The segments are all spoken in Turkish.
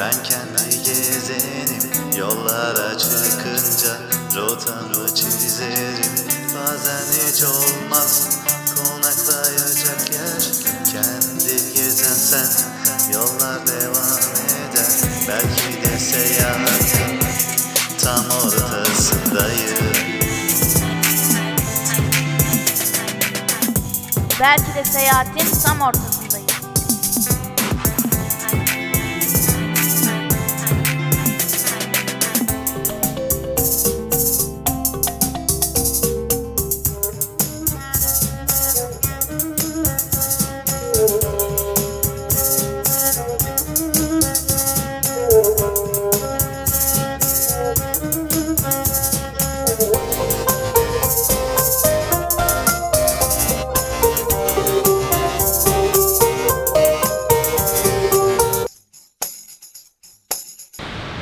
Ben kendi gezenim. Yollara çıkınca Rotamı çizerim. Bazen hiç olmaz Konaklayacak yer. Kendi gezen sen Yollar devam eder. Belki de seyahatin Tam ortasındayım. Belki de seyahatin tam ortasındayız.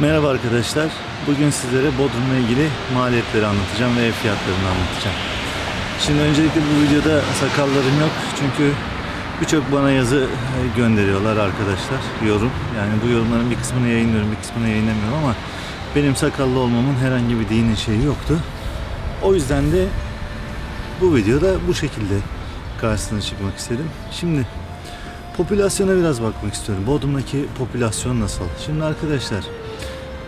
Merhaba arkadaşlar. Bugün sizlere Bodrum'la ilgili maliyetleri anlatacağım ve ev fiyatlarını anlatacağım. Şimdi öncelikle bu videoda sakallarım yok. Çünkü birçok bana yazı gönderiyorlar arkadaşlar. Yorum. Yani bu yorumların bir kısmını yayınlıyorum, bir kısmını yayınlamıyorum ama benim sakallı olmamın herhangi bir dini şeyi yoktu. O yüzden de bu videoda bu şekilde karşısına çıkmak istedim. Şimdi popülasyona biraz bakmak istiyorum. Bodrum'daki popülasyon nasıl? Şimdi arkadaşlar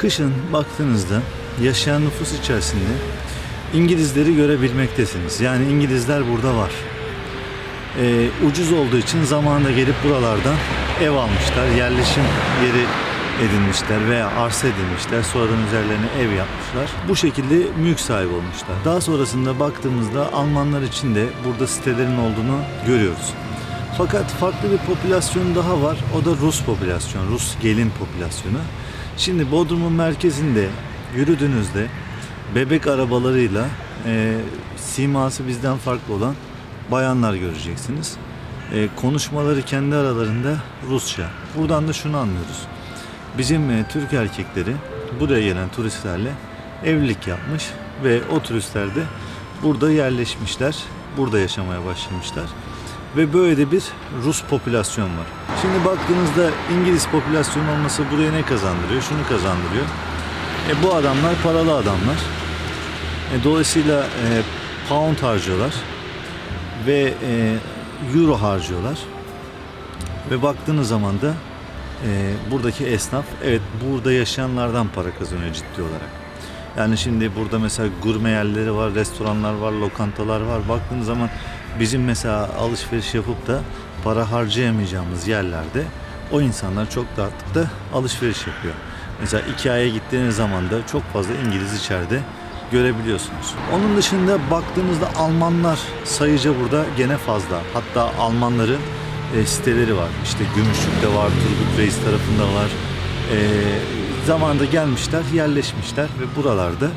kışın baktığınızda yaşayan nüfus içerisinde İngilizleri görebilmektesiniz. Yani İngilizler burada var. Ee, ucuz olduğu için zamanında gelip buralardan ev almışlar. Yerleşim yeri edinmişler veya arsa edinmişler. Sonradan üzerlerine ev yapmışlar. Bu şekilde mülk sahibi olmuşlar. Daha sonrasında baktığımızda Almanlar için de burada sitelerin olduğunu görüyoruz. Fakat farklı bir popülasyon daha var. O da Rus popülasyon, Rus gelin popülasyonu. Şimdi Bodrum'un merkezinde yürüdüğünüzde bebek arabalarıyla e, siması bizden farklı olan bayanlar göreceksiniz. E, konuşmaları kendi aralarında Rusça. Buradan da şunu anlıyoruz. Bizim e, Türk erkekleri buraya gelen turistlerle evlilik yapmış ve o turistler de burada yerleşmişler, burada yaşamaya başlamışlar ve böyle de bir Rus popülasyon var. Şimdi baktığınızda İngiliz popülasyon olması buraya ne kazandırıyor? Şunu kazandırıyor. E, bu adamlar paralı adamlar. E, dolayısıyla e, pound harcıyorlar ve e, euro harcıyorlar. Ve baktığınız zaman da e, buradaki esnaf evet burada yaşayanlardan para kazanıyor ciddi olarak. Yani şimdi burada mesela gurme yerleri var, restoranlar var, lokantalar var. Baktığınız zaman bizim mesela alışveriş yapıp da para harcayamayacağımız yerlerde o insanlar çok rahatlıkla alışveriş yapıyor. Mesela Ikea'ya gittiğiniz zaman da çok fazla İngiliz içeride görebiliyorsunuz. Onun dışında baktığımızda Almanlar sayıca burada gene fazla. Hatta Almanların e, siteleri var. İşte Gümüşlük'te var, Turgut Reis tarafında var. E, zamanında gelmişler, yerleşmişler ve buralarda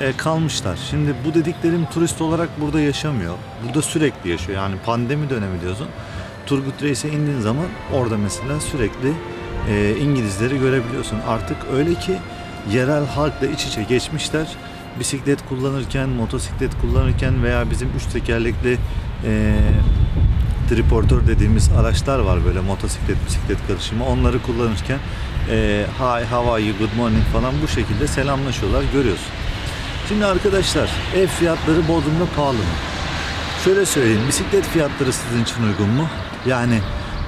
e, kalmışlar. Şimdi bu dediklerim turist olarak burada yaşamıyor. Burada sürekli yaşıyor. Yani pandemi dönemi diyorsun. Turgut Reis'e indiğin zaman orada mesela sürekli e, İngilizleri görebiliyorsun. Artık öyle ki yerel halkla iç içe geçmişler. Bisiklet kullanırken, motosiklet kullanırken veya bizim üç tekerlekli e, triportör dediğimiz araçlar var böyle motosiklet bisiklet karışımı. Onları kullanırken e, hi, how are you, good morning falan bu şekilde selamlaşıyorlar görüyorsun. Şimdi arkadaşlar ev fiyatları Bodrum'da pahalı mı? Şöyle söyleyeyim bisiklet fiyatları sizin için uygun mu? Yani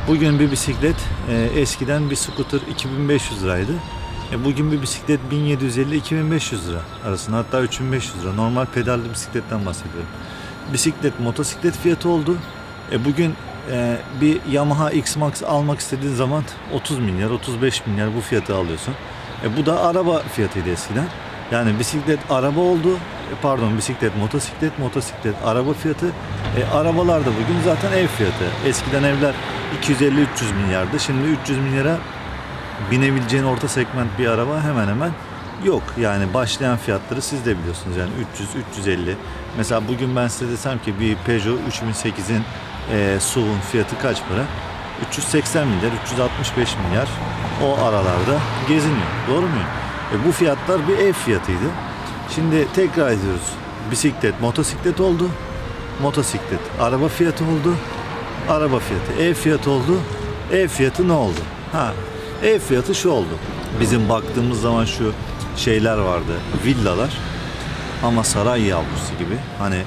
bugün bir bisiklet e, eskiden bir scooter 2500 liraydı. E, bugün bir bisiklet 1750-2500 lira arasında hatta 3500 lira. Normal pedallı bisikletten bahsediyorum. Bisiklet motosiklet fiyatı oldu. E, bugün e, bir Yamaha X-Max almak istediğin zaman 30 milyar 35 milyar bu fiyatı alıyorsun. E, bu da araba fiyatıydı eskiden. Yani bisiklet araba oldu. E, pardon bisiklet motosiklet motosiklet araba fiyatı. E, arabalar da bugün zaten ev fiyatı. Eskiden evler 250-300 milyardı. Şimdi 300 milyara binebileceğin orta segment bir araba hemen hemen yok. Yani başlayan fiyatları siz de biliyorsunuz. Yani 300 350. Mesela bugün ben size desem ki bir Peugeot 3008'in e, SUV'un fiyatı kaç para? 380 milyar, 365 milyar o aralarda geziniyor. Doğru muyum? E, bu fiyatlar bir ev fiyatıydı. Şimdi tekrar ediyoruz. Bisiklet, motosiklet oldu. Motosiklet, araba fiyatı oldu. Araba fiyatı, ev fiyatı oldu. Ev fiyatı ne oldu? Ha, Ev fiyatı şu oldu. Bizim baktığımız zaman şu şeyler vardı. Villalar ama saray yavrusu gibi. Hani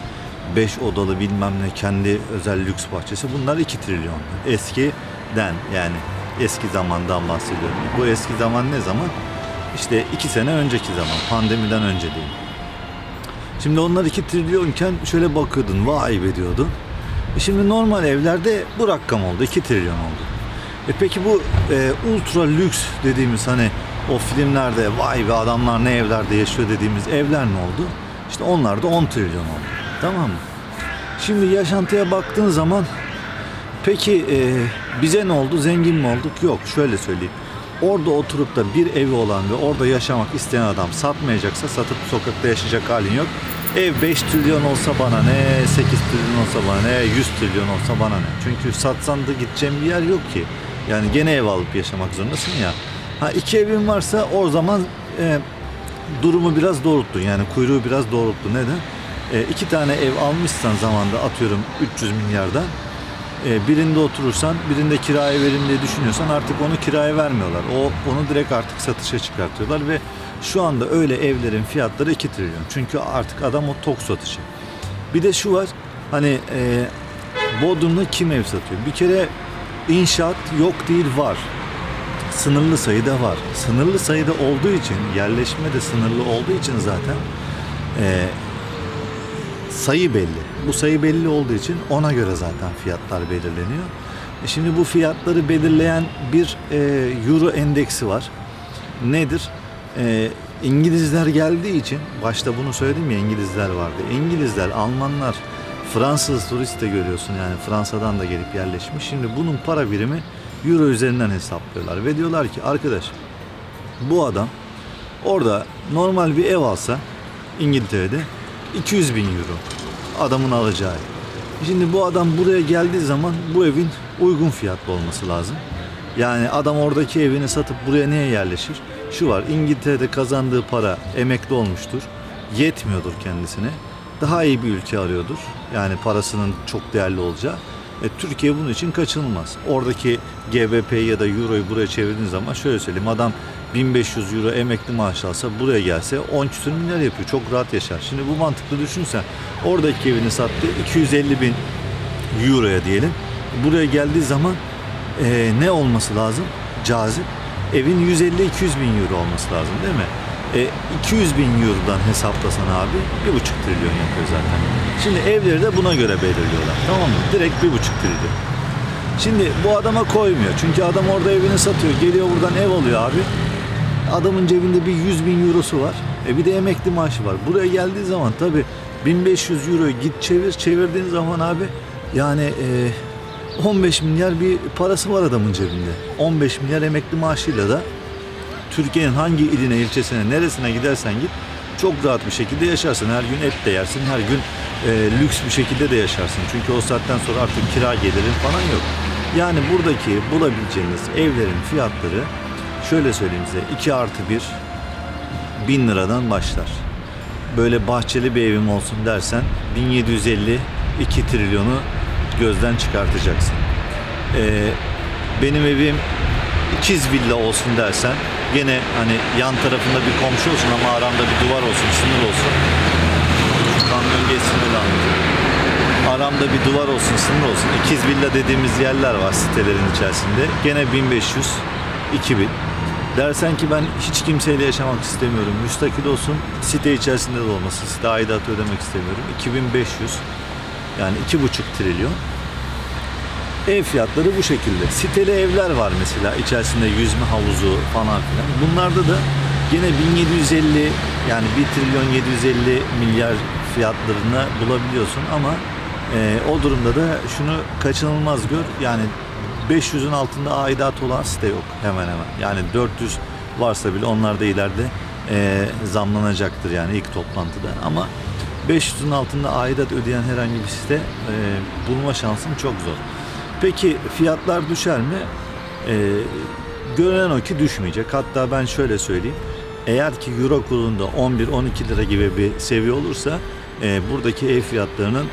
5 odalı bilmem ne kendi özel lüks bahçesi. Bunlar 2 trilyon. Eskiden yani eski zamandan bahsediyorum. Bu eski zaman ne zaman? İşte 2 sene önceki zaman. Pandemiden önce diyeyim. Şimdi onlar 2 trilyonken şöyle bakıyordun vay be diyordun. E şimdi normal evlerde bu rakam oldu 2 trilyon oldu. E peki bu e, ultra lüks dediğimiz hani o filmlerde vay be adamlar ne evlerde yaşıyor dediğimiz evler ne oldu? İşte onlar da 10 trilyon oldu. Tamam mı? Şimdi yaşantıya baktığın zaman peki e, bize ne oldu? Zengin mi olduk? Yok şöyle söyleyeyim. Orada oturup da bir evi olan ve orada yaşamak isteyen adam satmayacaksa satıp sokakta yaşayacak halin yok. Ev 5 trilyon olsa bana ne, 8 trilyon olsa bana ne, 100 trilyon olsa bana ne. Çünkü satsan da gideceğim bir yer yok ki. Yani gene ev alıp yaşamak zorundasın ya. Ha iki evin varsa o zaman e, durumu biraz doğrulttun. Yani kuyruğu biraz doğrulttun. Neden? E, iki tane ev almışsan zamanda atıyorum 300 milyardan. E, birinde oturursan birinde kiraya verim diye düşünüyorsan artık onu kiraya vermiyorlar. O onu direkt artık satışa çıkartıyorlar ve şu anda öyle evlerin fiyatları 2 trilyon. Çünkü artık adam o tok satışı. Bir de şu var hani e, Bodrum'da kim ev satıyor? Bir kere inşaat yok değil var. Sınırlı sayıda var. Sınırlı sayıda olduğu için yerleşme de sınırlı olduğu için zaten e, sayı belli. Bu sayı belli olduğu için ona göre zaten fiyatlar belirleniyor. E şimdi bu fiyatları belirleyen bir e, euro endeksi var. Nedir? E, İngilizler geldiği için başta bunu söyledim ya İngilizler vardı. İngilizler, Almanlar, Fransız turist de görüyorsun yani Fransa'dan da gelip yerleşmiş. Şimdi bunun para birimi euro üzerinden hesaplıyorlar ve diyorlar ki arkadaş bu adam orada normal bir ev alsa İngiltere'de 200 bin euro adamın alacağı. Şimdi bu adam buraya geldiği zaman bu evin uygun fiyatlı olması lazım. Yani adam oradaki evini satıp buraya niye yerleşir? Şu var İngiltere'de kazandığı para emekli olmuştur. Yetmiyordur kendisine. Daha iyi bir ülke arıyordur. Yani parasının çok değerli olacağı. E, Türkiye bunun için kaçınılmaz. Oradaki GBP ya da Euro'yu buraya çevirdiğin zaman şöyle söyleyeyim adam 1500 Euro emekli maaş alsa buraya gelse 10 küsur milyar yapıyor. Çok rahat yaşar. Şimdi bu mantıklı düşünsen oradaki evini sattı 250 bin Euro'ya diyelim. Buraya geldiği zaman e, ne olması lazım? Cazip. Evin 150-200 bin euro olması lazım değil mi? E, 200 bin eurodan hesaplasan abi 1,5 trilyon yapıyor zaten. Şimdi evleri de buna göre belirliyorlar. Tamam mı? Direkt 1,5 trilyon. Şimdi bu adama koymuyor. Çünkü adam orada evini satıyor. Geliyor buradan ev alıyor abi. Adamın cebinde bir 100 bin eurosu var. E bir de emekli maaşı var. Buraya geldiği zaman tabii 1500 euroyu git çevir. Çevirdiğin zaman abi yani e, 15 milyar bir parası var adamın cebinde. 15 milyar emekli maaşıyla da Türkiye'nin hangi iline, ilçesine, neresine gidersen git çok rahat bir şekilde yaşarsın. Her gün et de yersin, her gün e, lüks bir şekilde de yaşarsın. Çünkü o saatten sonra artık kira gelirin falan yok. Yani buradaki bulabileceğiniz evlerin fiyatları şöyle söyleyeyim size 2 artı 1 bin liradan başlar. Böyle bahçeli bir evim olsun dersen 1750 2 trilyonu gözden çıkartacaksın. Ee, benim evim ikiz villa olsun dersen gene hani yan tarafında bir komşu olsun ama aramda bir duvar olsun, sınır olsun. Şu geçsin. Aramda bir duvar olsun, sınır olsun. İkiz villa dediğimiz yerler var sitelerin içerisinde. Gene 1500, 2000. Dersen ki ben hiç kimseyle yaşamak istemiyorum. Müstakil olsun, site içerisinde de olmasın. Site aidatı ödemek istemiyorum. 2500 yani 2,5 trilyon. Ev fiyatları bu şekilde. Siteli evler var mesela içerisinde yüzme havuzu falan filan. Bunlarda da gene 1750 yani 1 trilyon 750 milyar fiyatlarını bulabiliyorsun ama e, o durumda da şunu kaçınılmaz gör. Yani 500'ün altında aidat olan site yok hemen hemen. Yani 400 varsa bile onlar da ileride e, zamlanacaktır yani ilk toplantıda. Ama 500'ün altında aidat ödeyen herhangi bir site e, bulma şansın çok zor. Peki fiyatlar düşer mi? E, görünen o ki düşmeyecek. Hatta ben şöyle söyleyeyim. Eğer ki Euro kurunda 11-12 lira gibi bir seviye olursa e, buradaki ev fiyatlarının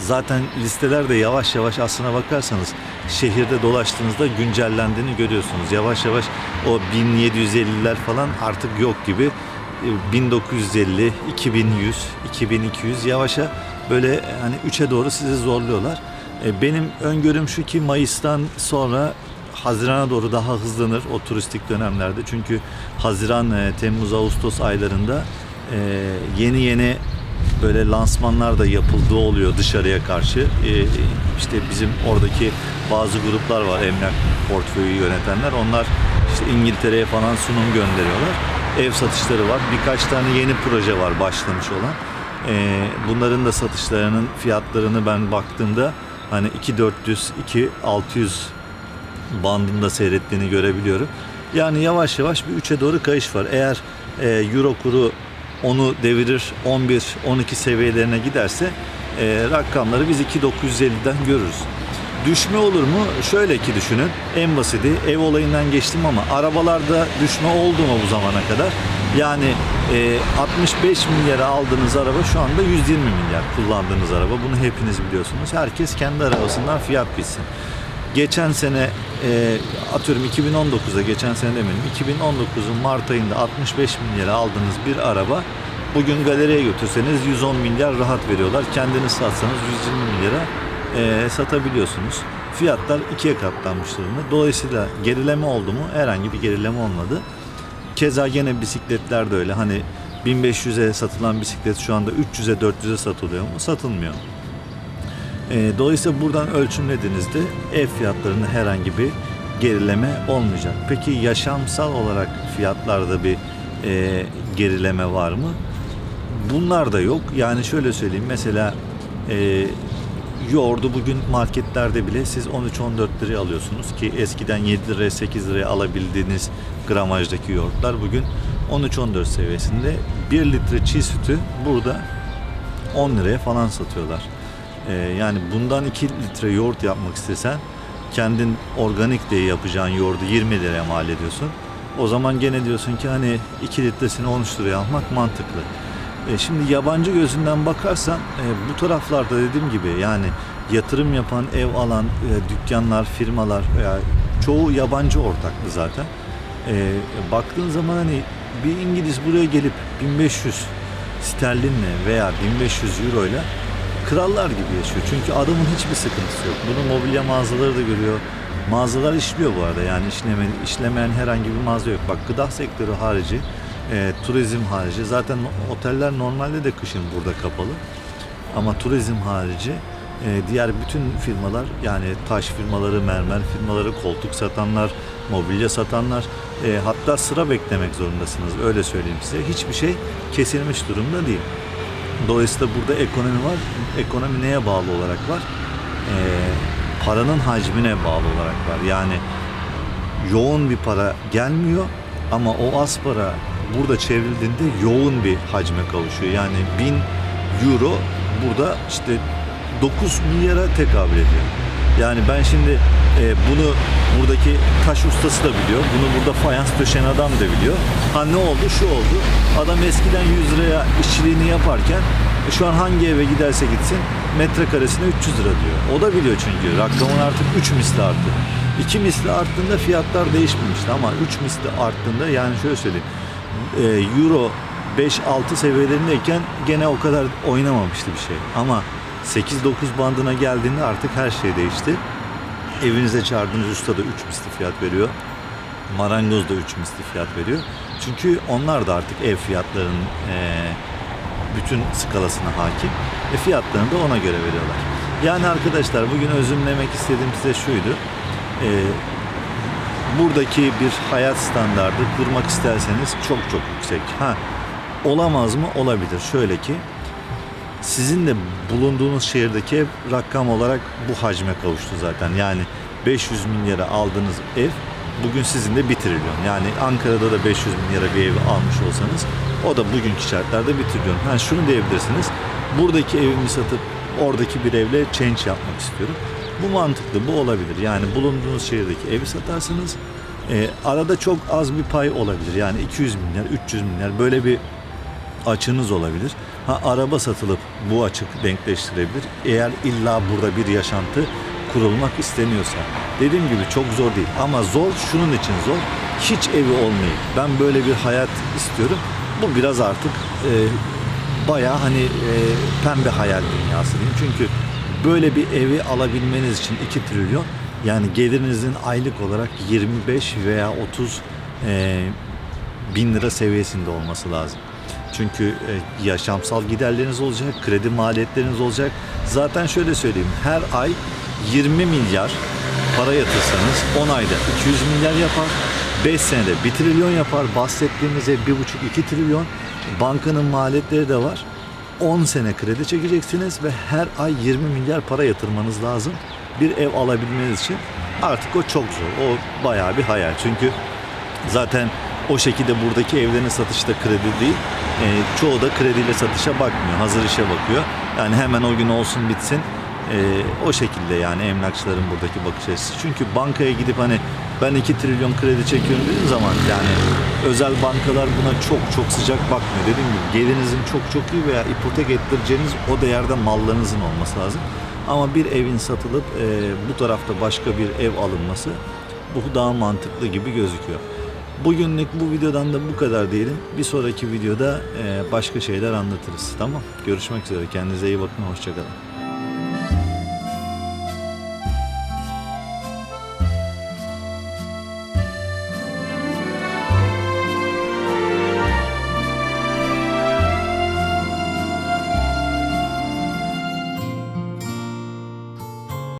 zaten listeler de yavaş yavaş aslına bakarsanız şehirde dolaştığınızda güncellendiğini görüyorsunuz. Yavaş yavaş o 1750'ler falan artık yok gibi. E, 1950, 2100, 2200 yavaşa böyle hani 3'e doğru sizi zorluyorlar. E, Benim öngörüm şu ki Mayıs'tan sonra Haziran'a doğru daha hızlanır o turistik dönemlerde. Çünkü Haziran, e, Temmuz, Ağustos aylarında e, yeni yeni böyle lansmanlar da yapıldığı oluyor dışarıya karşı. E, işte bizim oradaki bazı gruplar var emlak portföyü yönetenler. Onlar işte İngiltere'ye falan sunum gönderiyorlar. Ev satışları var. Birkaç tane yeni proje var başlamış olan. E, bunların da satışlarının fiyatlarını ben baktığımda hani 2400, 2600 bandında seyrettiğini görebiliyorum. Yani yavaş yavaş bir 3'e doğru kayış var. Eğer e, euro kuru onu devirir 11 12 seviyelerine giderse e, rakamları biz 2950'den görürüz. Düşme olur mu? Şöyle ki düşünün. En basiti ev olayından geçtim ama arabalarda düşme oldu mu bu zamana kadar? Yani e, 65 milyara aldığınız araba şu anda 120 milyar kullandığınız araba. Bunu hepiniz biliyorsunuz. Herkes kendi arabasından fiyat bilsin. Geçen sene e, atıyorum 2019'a geçen sene demeyelim 2019'un Mart ayında 65 milyara aldığınız bir araba bugün galeriye götürseniz 110 milyar rahat veriyorlar. Kendiniz satsanız 120 milyara e, satabiliyorsunuz. Fiyatlar ikiye katlanmış durumda. Dolayısıyla gerileme oldu mu? Herhangi bir gerileme olmadı. Keza gene bisikletler de öyle. Hani 1500'e satılan bisiklet şu anda 300'e 400'e satılıyor mu? Satılmıyor. E, dolayısıyla buradan ölçümlediğinizde ev fiyatlarında herhangi bir gerileme olmayacak. Peki yaşamsal olarak fiyatlarda bir e, gerileme var mı? Bunlar da yok. Yani şöyle söyleyeyim mesela e, yoğurdu bugün marketlerde bile siz 13-14 liraya alıyorsunuz ki eskiden 7 liraya 8 liraya alabildiğiniz gramajdaki yoğurtlar bugün 13-14 seviyesinde 1 litre çiğ sütü burada 10 liraya falan satıyorlar. Ee, yani bundan 2 litre yoğurt yapmak istesen kendin organik diye yapacağın yoğurdu 20 liraya mal ediyorsun. O zaman gene diyorsun ki hani 2 litresini 13 liraya almak mantıklı. E, şimdi yabancı gözünden bakarsan e, bu taraflarda dediğim gibi yani yatırım yapan, ev alan e, dükkanlar, firmalar veya çoğu yabancı ortaklı zaten. E, baktığın zaman hani bir İngiliz buraya gelip 1500 sterlinle veya 1500 euro ile krallar gibi yaşıyor. Çünkü adamın hiçbir sıkıntısı yok. Bunu mobilya mağazaları da görüyor. Mağazalar işliyor bu arada. Yani işleme, işlemeyen herhangi bir mağaza yok. Bak gıda sektörü harici, e, turizm harici. Zaten oteller normalde de kışın burada kapalı. Ama turizm harici e, diğer bütün firmalar yani taş firmaları, mermer firmaları, koltuk satanlar, mobilya satanlar e, hatta sıra beklemek zorundasınız. Öyle söyleyeyim size. Hiçbir şey kesilmiş durumda değil. Dolayısıyla burada ekonomi var. Ekonomi neye bağlı olarak var? Ee, paranın hacmine bağlı olarak var. Yani yoğun bir para gelmiyor ama o az para burada çevrildiğinde yoğun bir hacme kavuşuyor. Yani 1000 euro burada işte 9 milyara tekabül ediyor. Yani ben şimdi e, bunu buradaki taş ustası da biliyor. Bunu burada fayans döşen adam da biliyor. Ha ne oldu? Şu oldu. Adam eskiden 100 liraya işçiliğini yaparken e, şu an hangi eve giderse gitsin metrekaresine 300 lira diyor. O da biliyor çünkü rakamın artık 3 misli arttı. 2 misli arttığında fiyatlar değişmemişti ama 3 misli arttığında yani şöyle söyleyeyim. e, Euro 5-6 seviyelerindeyken gene o kadar oynamamıştı bir şey. Ama 8-9 bandına geldiğinde artık her şey değişti. Evinize çağırdığınız usta da 3 misli fiyat veriyor. Marangoz da 3 misli fiyat veriyor. Çünkü onlar da artık ev fiyatlarının eee, bütün skalasına hakim. E fiyatlarını da ona göre veriyorlar. Yani arkadaşlar bugün özümlemek istediğim size şuydu. Eee, buradaki bir hayat standardı kurmak isterseniz çok çok yüksek. Ha olamaz mı? Olabilir. Şöyle ki sizin de bulunduğunuz şehirdeki ev rakam olarak bu hacme kavuştu zaten. Yani 500 milyara aldığınız ev bugün sizin de 1 trilyon. Yani Ankara'da da 500 milyara bir ev almış olsanız o da bugünkü şartlarda 1 trilyon. Ha şunu diyebilirsiniz. Buradaki evimi satıp oradaki bir evle change yapmak istiyorum. Bu mantıklı, bu olabilir. Yani bulunduğunuz şehirdeki evi satarsınız. Ee, arada çok az bir pay olabilir. Yani 200 milyar, 300 milyar böyle bir açınız olabilir. Ha araba satılıp bu açık denkleştirebilir. Eğer illa burada bir yaşantı kurulmak isteniyorsa. Dediğim gibi çok zor değil ama zor şunun için zor. Hiç evi olmayıp ben böyle bir hayat istiyorum. Bu biraz artık e, bayağı hani e, pembe hayal dünyası diyeyim. Çünkü böyle bir evi alabilmeniz için 2 trilyon yani gelirinizin aylık olarak 25 veya 30 e, bin lira seviyesinde olması lazım. Çünkü e, yaşamsal giderleriniz olacak, kredi maliyetleriniz olacak. Zaten şöyle söyleyeyim, her ay 20 milyar para yatırsanız 10 ayda 200 milyar yapar. 5 senede 1 trilyon yapar. Bahsettiğimiz ev 1,5-2 trilyon. Bankanın maliyetleri de var. 10 sene kredi çekeceksiniz ve her ay 20 milyar para yatırmanız lazım. Bir ev alabilmeniz için artık o çok zor. O bayağı bir hayal. Çünkü Zaten o şekilde buradaki evlerin satışta kredi değil. E, çoğu da krediyle satışa bakmıyor. Hazır işe bakıyor. Yani hemen o gün olsun bitsin. E, o şekilde yani emlakçıların buradaki bakış açısı. Çünkü bankaya gidip hani ben 2 trilyon kredi çekiyorum dediğim zaman yani özel bankalar buna çok çok sıcak bakmıyor. Dediğim gibi gelirinizin çok çok iyi veya ipotek ettireceğiniz o değerde mallarınızın olması lazım. Ama bir evin satılıp e, bu tarafta başka bir ev alınması bu daha mantıklı gibi gözüküyor. Bugünlük bu videodan da bu kadar diyelim. Bir sonraki videoda e, başka şeyler anlatırız. Tamam. Görüşmek üzere. Kendinize iyi bakın. Hoşçakalın.